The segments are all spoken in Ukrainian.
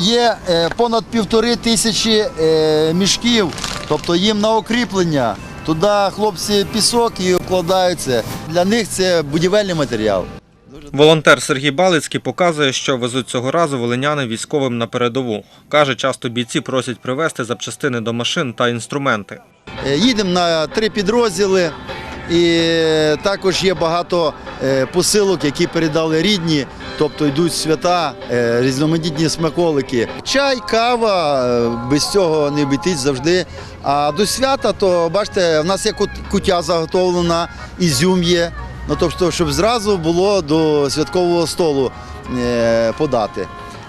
є е, понад півтори тисячі е, мішків, тобто їм на укріплення. Туди хлопці пісок і вкладаються. Для них це будівельний матеріал. Волонтер Сергій Балицький показує, що везуть цього разу волиняни військовим на передову. Каже, часто бійці просять привезти запчастини до машин та інструменти. Е, Їдемо на три підрозділи, і також є багато е, посилок, які передали рідні, тобто йдуть свята, е, різноманітні смаколики. Чай, кава, е, без цього не обійтись завжди. А до свята, то бачите, в нас є кут- кутя заготовлена, ізюм є. Ну, тобто, щоб зразу було до святкового столу подати.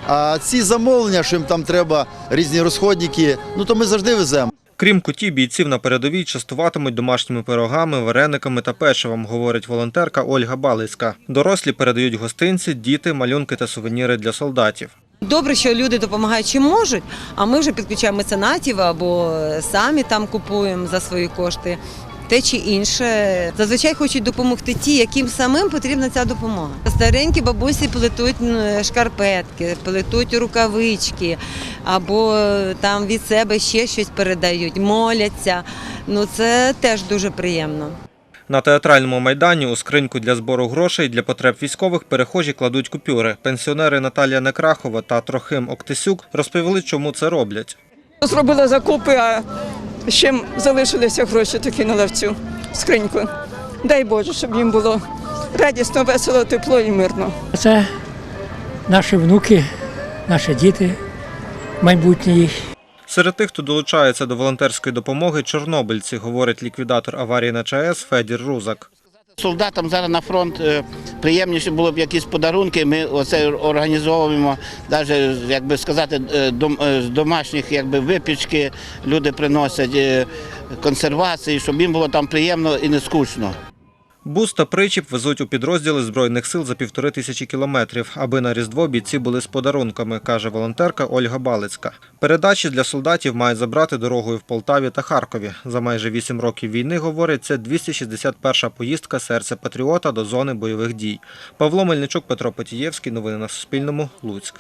А ці замовлення, що їм там треба, різні розходники, ну то ми завжди веземо. Крім куті, бійців на передовій частуватимуть домашніми пирогами, варениками та печивом, говорить волонтерка Ольга Балицька. Дорослі передають гостинці, діти, малюнки та сувеніри для солдатів. Добре, що люди допомагають чим можуть, а ми вже підключаємо меценатів або самі там купуємо за свої кошти. Те чи інше. Зазвичай хочуть допомогти ті, яким самим потрібна ця допомога. Старенькі бабусі плетуть шкарпетки, плетуть рукавички, або е, там від себе ще щось передають, моляться. Ну це теж дуже приємно. На театральному майдані у скриньку для збору грошей для потреб військових перехожі кладуть купюри. Пенсіонери Наталія Некрахова та Трохим Октисюк розповіли, чому це роблять. Зробила закупи, а з чим залишилися гроші такі на лавцю, скриньку. Дай Боже, щоб їм було радісно, весело, тепло і мирно. Це наші внуки, наші діти, майбутнє їх. Серед тих, хто долучається до волонтерської допомоги, чорнобильці, говорить ліквідатор аварії на ЧАЕС Федір Рузак. Солдатам зараз на фронт е, приємніше було б якісь подарунки. Ми оце організовуємо, навіть, як би сказати, е, е, з домашніх якби, випічки люди приносять консервації, щоб їм було там приємно і не скучно. Бус та причіп везуть у підрозділи Збройних сил за півтори тисячі кілометрів, аби на Різдво бійці були з подарунками, каже волонтерка Ольга Балицька. Передачі для солдатів мають забрати дорогою в Полтаві та Харкові. За майже вісім років війни, говорить, це 261-ша поїздка серця патріота до зони бойових дій. Павло Мельничук, Петро Потієвський. Новини на Суспільному. Луцьк.